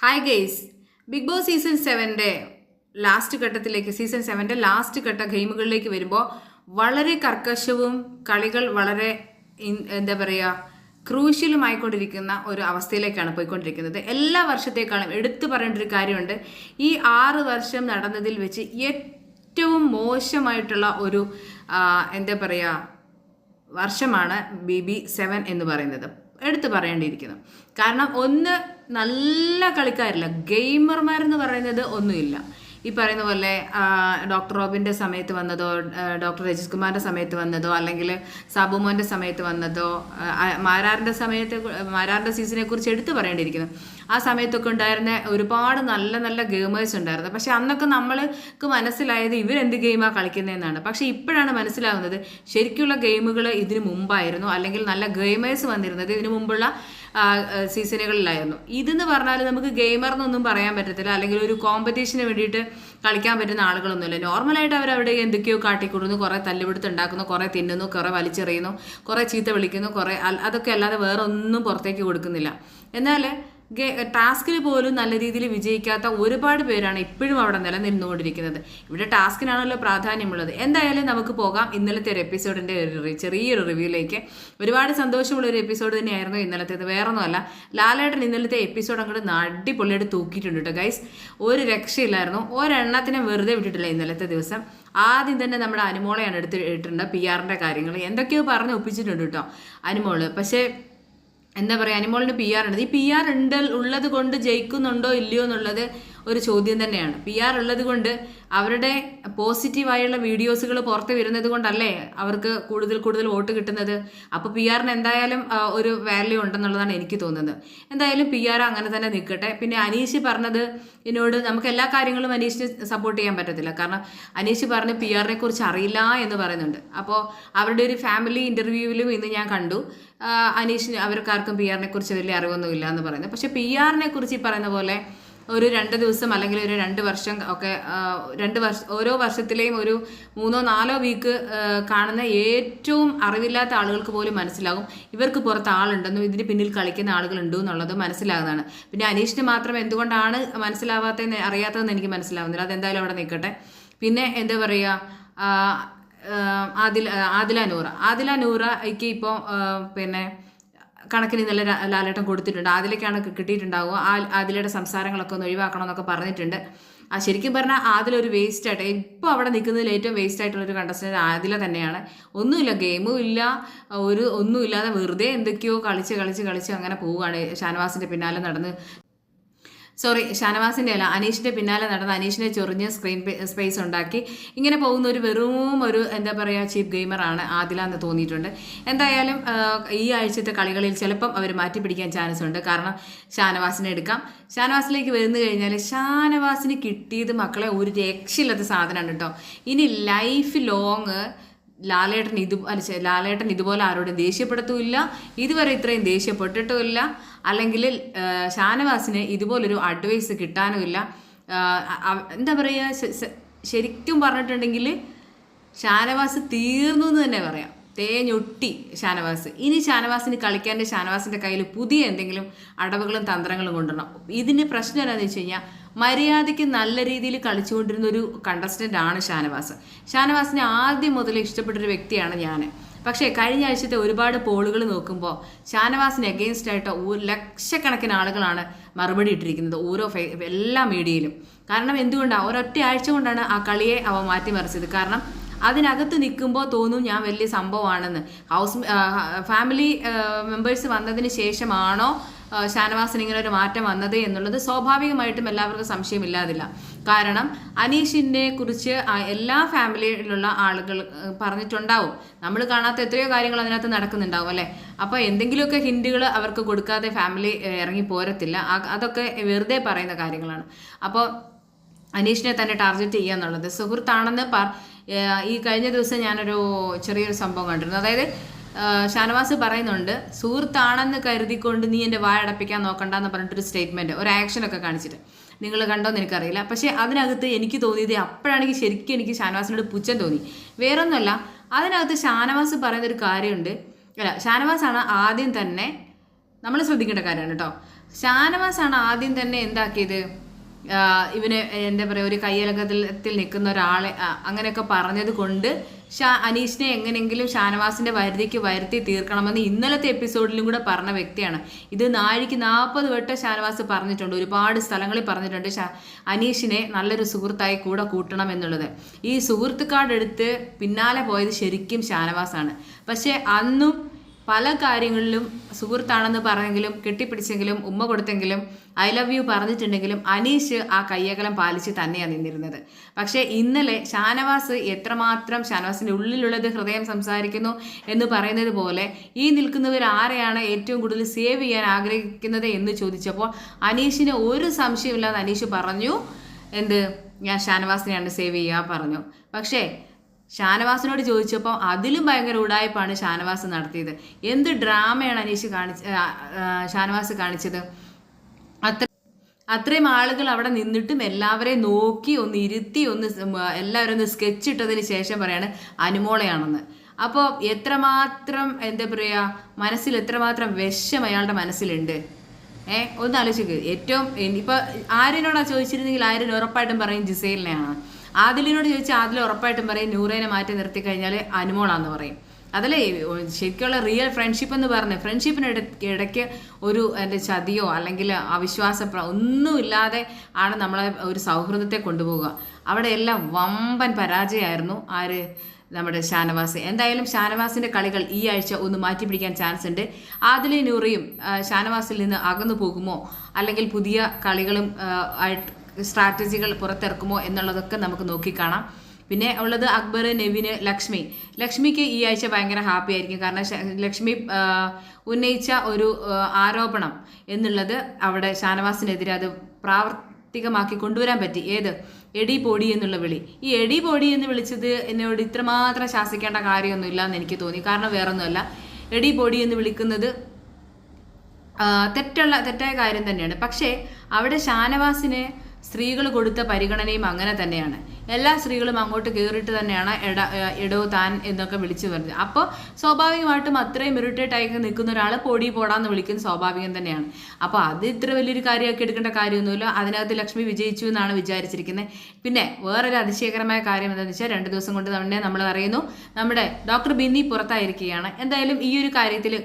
Hi guys Bigg Boss season സെവന്റെ last ഘട്ടത്തിലേക്ക് season സെവന്റെ last ഘട്ട ഗെയിമുകളിലേക്ക് വരുമ്പോൾ വളരെ കർക്കശവും കളികൾ വളരെ എന്താ പറയുക ക്രൂഷ്യലുമായിക്കൊണ്ടിരിക്കുന്ന ഒരു അവസ്ഥയിലേക്കാണ് പോയിക്കൊണ്ടിരിക്കുന്നത്. എല്ലാ വർഷത്തേക്കാളും എടുത്തു പറയേണ്ട ഒരു കാര്യമുണ്ട്. ഈ ആറ് വർഷം നടന്നതിൽ വെച്ച് ഏറ്റവും മോശമായിട്ടുള്ള ഒരു എന്താ പറയുക വർഷമാണ് ബി ബി സെവൻ എന്ന് പറയുന്നത്. എടുത്തു പറയേണ്ടിയിരിക്കുന്നു. കാരണം ഒന്ന് നല്ല കളിക്കാരില്ല. ഗെയിമർമാരെന്ന് പറയുന്നത് ഒന്നുമില്ല. ഈ പറയുന്ന പോലെ ഡോക്ടർ റോബിന്റെ സമയത്ത് വന്നതോ ഡോക്ടർ രജിത് കുമാറിന്റെ സമയത്ത് വന്നതോ അല്ലെങ്കിൽ സാബുമോന്റെ സമയത്ത് വന്നതോ മാരാറിന്റെ സമയത്ത് മാരാറിന്റെ സീസണെ കുറിച്ച് എടുത്തു പറയേണ്ടിയിരിക്കുന്നു. ആ സമയത്തൊക്കെ ഉണ്ടായിരുന്ന ഒരുപാട് നല്ല നല്ല ഗെയിമേഴ്സ് ഉണ്ടായിരുന്നു. പക്ഷെ അന്നൊക്കെ നമ്മൾക്ക് മനസ്സിലായത് ഇവരെന്ത് ഗെയിമാണ് കളിക്കുന്നതെന്നാണ്. പക്ഷെ ഇപ്പോഴാണ് മനസ്സിലാകുന്നത് ശരിക്കുള്ള ഗെയിമുകൾ ഇതിനു മുമ്പായിരുന്നു. അല്ലെങ്കിൽ നല്ല ഗെയിമേഴ്സ് വന്നിരുന്നത് ഇതിനു മുമ്പുള്ള സീസണുകളിലായിരുന്നു ഇതെന്ന് പറഞ്ഞാൽ നമുക്ക് ഗെയിമർ എന്നൊന്നും പറയാൻ പറ്റത്തില്ല. അല്ലെങ്കിൽ ഒരു കോമ്പറ്റീഷന് വേണ്ടിയിട്ട് കളിക്കാൻ പറ്റുന്ന ആളുകളൊന്നുമില്ല. നോർമലായിട്ട് അവർ അവിടെ എന്തൊക്കെയോ കാട്ടിക്കൂടുന്നു. കുറേ തല്ലുപിടുത്തം ഉണ്ടാക്കുന്നു. കുറേ തിന്നുന്നു. കുറേ വലിച്ചെറിയുന്നു. കുറേ ചീത്ത വിളിക്കുന്നു. കുറേ അതൊക്കെ അല്ലാതെ വേറെ ഒന്നും പുറത്തേക്ക് കൊടുക്കുന്നില്ല. എന്നാൽ ടാസ്കിൽ പോലും നല്ല രീതിയിൽ വിജയിക്കാത്ത ഒരുപാട് പേരാണ് ഇപ്പോഴും അവിടെ നിലനിന്നുകൊണ്ടിരിക്കുന്നത്. ഇവിടെ ടാസ്കിനാണല്ലോ പ്രാധാന്യമുള്ളത്. എന്തായാലും നമുക്ക് പോകാം ഇന്നലത്തെ ഒരു എപ്പിസോഡിന്റെ ഒരു ചെറിയൊരു റിവ്യൂയിലേക്ക്. ഒരുപാട് സന്തോഷമുള്ള ഒരു എപ്പിസോഡ് തന്നെയായിരുന്നു ഇന്നലത്തേത്. വേറൊന്നുമല്ല ലാലേട്ടൻ ഇന്നലത്തെ എപ്പിസോഡ് അങ്ങോട്ട് അടിപൊളിയായിട്ട് തൂക്കിയിട്ടുണ്ട് കേട്ടോ ഗൈസ് ഒരു രക്ഷയില്ലായിരുന്നു. ഒരെണ്ണത്തിനെ വെറുതെ വിട്ടിട്ടില്ല ഇന്നലത്തെ ദിവസം. ആദ്യം തന്നെ നമ്മുടെ അനുമോളെയാണ് എടുത്ത് ഇട്ടിട്ടുണ്ട് പി ആറിന്റെ കാര്യങ്ങൾ. എന്തൊക്കെയോ പറഞ്ഞ് ഒപ്പിച്ചിട്ടുണ്ട് കേട്ടോ അനുമോൾ. പക്ഷേ എന്താ പറയുക അനിമോളിന് പി ആർ ഉണ്ട്. ഈ പി ആർ ഉണ്ട് ഉള്ളത് കൊണ്ട് ജയിക്കുന്നുണ്ടോ ഇല്ലയോ എന്നുള്ളത് ഒരു ചോദ്യം തന്നെയാണ്. പി ആർ ഉള്ളത് കൊണ്ട് അവരുടെ പോസിറ്റീവായുള്ള വീഡിയോസുകൾ പുറത്ത് വരുന്നത് കൊണ്ടല്ലേ അവർക്ക് കൂടുതൽ കൂടുതൽ വോട്ട് കിട്ടുന്നത്? അപ്പോൾ പി ആറിന് എന്തായാലും ഒരു വാല്യൂ ഉണ്ടെന്നുള്ളതാണ് എനിക്ക് തോന്നുന്നത്. എന്തായാലും പി ആർ അങ്ങനെ തന്നെ നിൽക്കട്ടെ. പിന്നെ അനീഷ് പറഞ്ഞത് എന്നോട് നമുക്ക് എല്ലാ കാര്യങ്ങളും അനീഷിന് സപ്പോർട്ട് ചെയ്യാൻ പറ്റത്തില്ല. കാരണം അനീഷ് പറഞ്ഞ് പി ആറിനെ കുറിച്ച് അറിയില്ല എന്ന് പറയുന്നുണ്ട്. അപ്പോൾ അവരുടെ ഒരു ഫാമിലി ഇന്റർവ്യൂവിലും ഇന്ന് ഞാൻ കണ്ടു. അനീഷിന് അവർക്കാർക്കും പി ആറിനെ കുറിച്ച് വലിയ അറിവൊന്നുമില്ല എന്ന് പറയുന്നത്. പക്ഷേ പി ആറിനെ കുറിച്ച് ഈ പറയുന്ന പോലെ ഒരു രണ്ട് ദിവസം അല്ലെങ്കിൽ ഒരു രണ്ട് വർഷം ഒക്കെ രണ്ട് വർഷ ഓരോ വർഷത്തിലെയും ഒരു മൂന്നോ നാലോ വീക്ക് കാണുന്ന ഏറ്റവും അറിവില്ലാത്ത ആളുകൾക്ക് പോലും മനസ്സിലാകും. ഇവർക്ക് പുറത്ത് ആളുണ്ടെന്നും ഇതിന് പിന്നിൽ കളിക്കുന്ന ആളുകളുണ്ട് എന്നുള്ളത് മനസ്സിലാകുന്നതാണ്. പിന്നെ അനീഷിന് മാത്രം എന്തുകൊണ്ടാണ് മനസ്സിലാവാത്തതെന്ന് അറിയാത്തതെന്ന് എനിക്ക് മനസ്സിലാവുന്നില്ല. അതെന്തായാലും അവിടെ നിൽക്കട്ടെ. പിന്നെ എന്താ പറയുക? ആദിൽ ആദില നൂറ. ആദില നൂറയ്ക്ക് ഇപ്പോൾ പിന്നെ കണക്കിന് ഇന്നലെ ലാലേട്ടം കൊടുത്തിട്ടുണ്ട്. അതിലേക്കാണ് കിട്ടിയിട്ടുണ്ടാവുക. ആ അതിലൂടെ സംസാരങ്ങളൊക്കെ ഒന്ന് ഒഴിവാക്കണം എന്നൊക്കെ പറഞ്ഞിട്ടുണ്ട്. ആ ശരിക്കും പറഞ്ഞാൽ ആദിലൊരു വേസ്റ്റ് ആയിട്ട് ഇപ്പോൾ അവിടെ നിൽക്കുന്നതിൽ ഏറ്റവും വേസ്റ്റ് ആയിട്ടുള്ളൊരു കണ്ടസ്റ്റന്റ് ആദില തന്നെയാണ്. ഒന്നുമില്ല ഗെയിമും ഇല്ല. ഒരു ഒന്നുമില്ലാതെ വെറുതെ എന്തൊക്കെയോ കളിച്ച് കളിച്ച് കളിച്ച് അങ്ങനെ പോവുകയാണ് ഷാനവാസിന്റെ പിന്നാലെ നടന്ന് സോറി ഷാനവാസിന്റെ അല്ല അനീഷിന്റെ പിന്നാലെ നടന്ന അനീഷിനെ ചൊറിഞ്ഞ് സ്ക്രീൻ സ്പേസ് ഉണ്ടാക്കി. ഇങ്ങനെ പോകുന്ന ഒരു വെറും ഒരു എന്താ പറയുക ചീപ്പ് ഗെയിമറാണ് ആദില എന്ന് തോന്നിയിട്ടുണ്ട്. എന്തായാലും ഈ ആഴ്ചത്തെ കളികളിൽ ചിലപ്പം അവർ മാറ്റി പിടിക്കാൻ ചാൻസ് ഉണ്ട്. കാരണം ഷാനവാസിനെ എടുക്കാം. ഷാനവാസിലേക്ക് വരുന്നു കഴിഞ്ഞാൽ ഷാനവാസിന് കിട്ടിയത് മക്കളെ ഒരു രക്ഷയില്ലാത്ത സാധനമാണ് കേട്ടോ. ഇനി ലൈഫ് ലോങ് ലാലേട്ടൻ ഇത് അല്ല ലാലേട്ടൻ ഇതുപോലെ ആരോടും ദേഷ്യപ്പെടുത്തുമില്ല ഇതുവരെ ഇത്രയും ദേഷ്യപ്പെട്ടിട്ടുമില്ല. അല്ലെങ്കിൽ ഷാനവാസിന് ഇതുപോലൊരു അഡ്വൈസ് കിട്ടാനുമില്ല. എന്താ പറയുക ശരിക്കും പറഞ്ഞിട്ടുണ്ടെങ്കിൽ ഷാനവാസ് തീർന്നു എന്ന് തന്നെ പറയാം. തേഞ്ഞൊട്ടി ഷാനവാസ്. ഇനി ഷാനവാസിന് കളിക്കാന്റെ ഷാനവാസിന്റെ കയ്യിൽ പുതിയ എന്തെങ്കിലും അടവുകളും തന്ത്രങ്ങളും കൊണ്ടുവരണം. ഇതിന് പ്രശ്നം എന്താണെന്ന് വെച്ച് കഴിഞ്ഞാൽ മര്യാദയ്ക്ക് നല്ല രീതിയിൽ കളിച്ചുകൊണ്ടിരുന്ന ഒരു കണ്ടസ്റ്റന്റ് ആണ് ഷാനവാസ്. ഷാനവാസിനെ ആദ്യം മുതൽ ഇഷ്ടപ്പെട്ട ഒരു വ്യക്തിയാണ് ഞാൻ പക്ഷേ കഴിഞ്ഞ ആഴ്ചത്തെ ഒരുപാട് പോളുകൾ നോക്കുമ്പോൾ ഷാനവാസിന് അഗെയിൻസ്റ്റ് ആയിട്ട് ഒരു ലക്ഷക്കണക്കിന് ആളുകളാണ് മറുപടി ഇട്ടിരിക്കുന്നത് ഓരോ എല്ലാ മീഡിയയിലും കാരണം എന്തുകൊണ്ടാണ് ഒരൊറ്റ ആഴ്ച കൊണ്ടാണ് ആ കളിയെ അവ മാറ്റിമറിച്ചത്. കാരണം അതിനകത്ത് നിൽക്കുമ്പോൾ തോന്നും ഞാൻ വലിയ സംഭവമാണെന്ന്. ഹൗസ് ഫാമിലി മെമ്പേഴ്സ് വന്നതിന് ശേഷമാണോ ഷാനവാസിന് ഇങ്ങനെ ഒരു മാറ്റം വന്നത് എന്നുള്ളത് സ്വാഭാവികമായിട്ടും എല്ലാവർക്കും സംശയമില്ലാതില്ല. കാരണം അനീഷിനെ കുറിച്ച് എല്ലാ ഫാമിലിയിലുള്ള ആളുകൾ പറഞ്ഞിട്ടുണ്ടാവും. നമ്മൾ കാണാത്ത എത്രയോ കാര്യങ്ങൾ അതിനകത്ത് നടക്കുന്നുണ്ടാവും അല്ലേ? അപ്പോൾ എന്തെങ്കിലുമൊക്കെ ഹിൻഡുകൾ അവർക്ക് കൊടുക്കാതെ ഫാമിലി ഇറങ്ങി പോരത്തില്ല. അതൊക്കെ വെറുതെ പറയുന്ന കാര്യങ്ങളാണ്. അപ്പോൾ അനീഷിനെ തന്നെ ടാർഗറ്റ് ചെയ്യുക എന്നുള്ളത്. സുഹൃത്താണെന്ന് പ ഏഹ് ഈ കഴിഞ്ഞ ദിവസം ഞാനൊരു ചെറിയൊരു സംഭവം കണ്ടിരുന്നു. അതായത് ഷാനവാസ് പറയുന്നുണ്ട് സുഹൃത്താണെന്ന് കരുതിക്കൊണ്ട് നീ എന്റെ വായടപ്പിക്കാൻ നോക്കണ്ട എന്ന് പറഞ്ഞിട്ടൊരു സ്റ്റേറ്റ്മെന്റ് ഒരു ആക്ഷനൊക്കെ കാണിച്ചിട്ട്. നിങ്ങൾ കണ്ടോന്ന് എനിക്കറിയില്ല. പക്ഷേ അതിനകത്ത് എനിക്ക് തോന്നിയത് അപ്പോഴാണെങ്കിൽ ശരിക്കും എനിക്ക് ഷാനവാസിനോട് പുച്ഛം തോന്നി. വേറൊന്നുമല്ല അതിനകത്ത് ഷാനവാസ് പറയുന്നൊരു കാര്യമുണ്ട്. അല്ല ഷാനവാസാണ് ആദ്യം തന്നെ നമ്മൾ ശ്രദ്ധിക്കേണ്ട കാര്യമാണ് കേട്ടോ. ഷാനവാസാണ് ആദ്യം തന്നെ എന്താക്കിയത്? ഇവന് എന്താ പറയുക ഒരു കയ്യലക്കത്തിൽ നിൽക്കുന്ന ഒരാളെ അങ്ങനെയൊക്കെ പറഞ്ഞത് കൊണ്ട് ഷാ അനീഷിനെ എങ്ങനെയെങ്കിലും ഷാനവാസിന്റെ വരുതിക്ക് വരുത്തി തീർക്കണമെന്ന് ഇന്നലത്തെ എപ്പിസോഡിലും കൂടെ പറഞ്ഞ വ്യക്തിയാണ്. ഇത് നാഴിക്ക് നാൽപ്പത് വട്ടം ഷാനവാസ് പറഞ്ഞിട്ടുണ്ട്. ഒരുപാട് സ്ഥലങ്ങളിൽ പറഞ്ഞിട്ടുണ്ട് ഷാ അനീഷിനെ നല്ലൊരു സുഹൃത്തായി കൂടെ കൂട്ടണം എന്നുള്ളത്. ഈ സുഹൃത്ത് കാർഡ് എടുത്ത് പിന്നാലെ പോയത് ശരിക്കും ഷാനവാസാണ്. പക്ഷേ അന്നും പല കാര്യങ്ങളിലും സുഹൃത്താണെന്ന് പറഞ്ഞെങ്കിലും കെട്ടിപ്പിടിച്ചെങ്കിലും ഉമ്മ കൊടുത്തെങ്കിലും ഐ ലവ് യു പറഞ്ഞിട്ടുണ്ടെങ്കിലും അനീഷ് ആ കയ്യകലം പാലിച്ച് തന്നെയാണ് നിന്നിരുന്നത്. പക്ഷേ ഇന്നലെ ഷാനവാസ് എത്രമാത്രം ഷാനവാസിന്റെ ഉള്ളിലുള്ളത് ഹൃദയം സംസാരിക്കുന്നു എന്ന് പറയുന്നത് പോലെ ഈ നിൽക്കുന്നവർ ആരെയാണ് ഏറ്റവും കൂടുതൽ സേവ് ചെയ്യാൻ ആഗ്രഹിക്കുന്നത് എന്ന് ചോദിച്ചപ്പോൾ അനീഷിന് ഒരു സംശയമില്ലാതെ അനീഷ് പറഞ്ഞു എന്ത്? ഞാൻ ഷാനവാസിനെയാണ് സേവ് ചെയ്യുക പറഞ്ഞു. പക്ഷേ ഷാനവാസിനോട് ചോദിച്ചപ്പോൾ അതിലും ഭയങ്കര ഉടായ്പാണ് ഷാനവാസ് നടത്തിയത്. എന്ത് ഡ്രാമയാണ് അനീഷ് കാണിച്ച ഷാനവാസ് കാണിച്ചത്? അത്ര അത്രയും ആളുകൾ അവിടെ നിന്നിട്ടും എല്ലാവരെയും നോക്കി ഒന്ന് ഇരുത്തി ഒന്ന് എല്ലാവരും ഒന്ന് സ്കെച്ച് ഇട്ടതിന് ശേഷം പറയാണ് അനുമോളയാണെന്ന്. അപ്പോൾ എത്രമാത്രം എന്താ പറയുക മനസ്സിൽ എത്രമാത്രം വിഷം അയാളുടെ മനസ്സിലുണ്ട്? ഏ ഒന്ന് ആലോചിക്കുക ഏറ്റവും ഇനിയിപ്പോൾ ആര്യനോടാ ചോദിച്ചിരുന്നെങ്കിൽ ആര്യൻ ഉറപ്പായിട്ടും പറയും ജിസൈലിനെയാണ്. ആദിലിനോട് ചോദിച്ചാൽ ആദിൽ ഉറപ്പായിട്ടും പറയും നൂറേനെ മാറ്റി നിർത്തി കഴിഞ്ഞാൽ അനുമോളാന്ന് പറയും. അതല്ലേ ശരിക്കുള്ള റിയൽ ഫ്രണ്ട്ഷിപ്പ് എന്ന് പറഞ്ഞ് ഫ്രണ്ട്ഷിപ്പിന് ഇടയ്ക്ക് ഒരു എന്റെ ചതിയോ അല്ലെങ്കിൽ അവിശ്വാസ ഒന്നുമില്ലാതെ ആണ് നമ്മളെ ഒരു സൗഹൃദത്തെ കൊണ്ടുപോകുക അവിടെ എല്ലാം വമ്പൻ പരാജയമായിരുന്നു. ആര്? നമ്മുടെ ഷാനവാസ്. എന്തായാലും ഷാനവാസിന്റെ കളികൾ ഈ ആഴ്ച ഒന്ന് മാറ്റി പിടിക്കാൻ ചാൻസ് ഉണ്ട്. ആദിലെ നൂറിയും ഷാനവാസിൽ നിന്ന് അകന്നു പോകുമോ? അല്ലെങ്കിൽ പുതിയ കളികളും ആയിട്ട് സ്ട്രാറ്റജികൾ പുറത്തിറക്കുമോ എന്നുള്ളതൊക്കെ നമുക്ക് നോക്കിക്കാണാം. പിന്നെ ഉള്ളത് അക്ബർ നെവിന് ലക്ഷ്മി. ലക്ഷ്മിക്ക് ഈ ആഴ്ച ഭയങ്കര ഹാപ്പി ആയിരിക്കും. കാരണം ലക്ഷ്മി ഉന്നയിച്ച ഒരു ആരോപണം എന്നുള്ളത് അവിടെ ഷാനവാസിനെതിരെ അത് പ്രാവർത്തികമാക്കി കൊണ്ടുവരാൻ പറ്റി. ഏത്? എടി പൊടി എന്നുള്ള വിളി. ഈ എടി പൊടി എന്ന് വിളിച്ചത് എന്നോട് ഇത്രമാത്രം ശാസിക്കേണ്ട കാര്യമൊന്നുമില്ല എന്ന് എനിക്ക് തോന്നി. കാരണം വേറൊന്നുമല്ല. എടി പൊടി എന്ന് വിളിക്കുന്നത് തെറ്റുള്ള തെറ്റായ കാര്യം തന്നെയാണ്. പക്ഷേ അവിടെ ഷാനവാസിന് സ്ത്രീകൾ കൊടുത്ത പരിഗണനയും അങ്ങനെ തന്നെയാണ്. എല്ലാ സ്ത്രീകളും അങ്ങോട്ട് കയറിയിട്ട് തന്നെയാണ് എട എടോ താൻ എന്നൊക്കെ വിളിച്ചു പറഞ്ഞത് അപ്പോൾ സ്വാഭാവികമായിട്ടും അത്രയും ഇറിറ്റേറ്റ് ആയി നിൽക്കുന്ന ഒരാൾ പൊടി പോടാന്ന് വിളിക്കുന്ന സ്വാഭാവികം തന്നെയാണ്. അപ്പോൾ അത് ഇത്ര വലിയൊരു കാര്യമാക്കി എടുക്കേണ്ട കാര്യമൊന്നുമില്ല. അതിനകത്ത് ലക്ഷ്മി വിജയിച്ചു എന്നാണ് വിചാരിച്ചിരിക്കുന്നത്. പിന്നെ വേറൊരു അതിശയകരമായ കാര്യം എന്താണെന്ന് വെച്ചാൽ രണ്ട് ദിവസം കൊണ്ട് തന്നെ നമ്മൾ അറിയുന്നു നമ്മുടെ ഡോക്ടർ ബിന്നി പുറത്തായിരിക്കുകയാണ്. എന്തായാലും ഈ ഒരു കാര്യത്തിൽ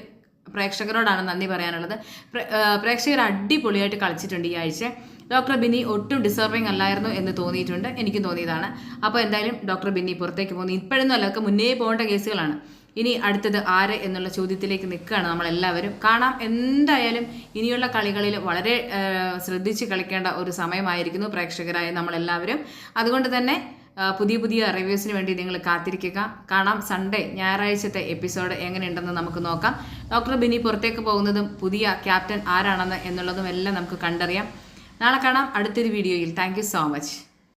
പ്രേക്ഷകരോടാണ് നന്ദി പറയാനുള്ളത്. പ്ര- പ്രേക്ഷകർ അടിപൊളിയായിട്ട് കളിച്ചിട്ടുണ്ട് ഈ ആഴ്ച. ഡോക്ടർ ബിന്നി ഒട്ടും ഡിസർവിങ് അല്ലായിരുന്നു എന്ന് തോന്നിയിട്ടുണ്ട്. എനിക്കും തോന്നിയതാണ്. അപ്പോൾ എന്തായാലും ഡോക്ടർ ബിന്നി പുറത്തേക്ക് പോകുന്നു. ഇപ്പോഴൊന്നും അല്ല ഒക്കെ മുന്നേ പോകേണ്ട കേസുകളാണ്. ഇനി അടുത്തത് ആര് എന്നുള്ള ചോദ്യത്തിലേക്ക് നിൽക്കുകയാണ് നമ്മളെല്ലാവരും. കാണാം എന്തായാലും ഇനിയുള്ള കളികളിൽ വളരെ ശ്രദ്ധിച്ച് കളിക്കേണ്ട ഒരു സമയമായിരിക്കുന്നു പ്രേക്ഷകരായ നമ്മളെല്ലാവരും. അതുകൊണ്ട് തന്നെ പുതിയ പുതിയ റിവ്യൂസിന് വേണ്ടി നിങ്ങൾ കാത്തിരിക്കുക. കാണാം സൺഡേ ഞായറാഴ്ചത്തെ എപ്പിസോഡ് എങ്ങനെയുണ്ടെന്ന് നമുക്ക് നോക്കാം. ഡോക്ടർ ബിനി പുറത്തേക്ക് പോകുന്നതും പുതിയ ക്യാപ്റ്റൻ ആരാണെന്ന് എന്നുള്ളതും എല്ലാം നമുക്ക് കണ്ടറിയാം. നാളെ കാണാം അടുത്തൊരു വീഡിയോയിൽ. Thank so much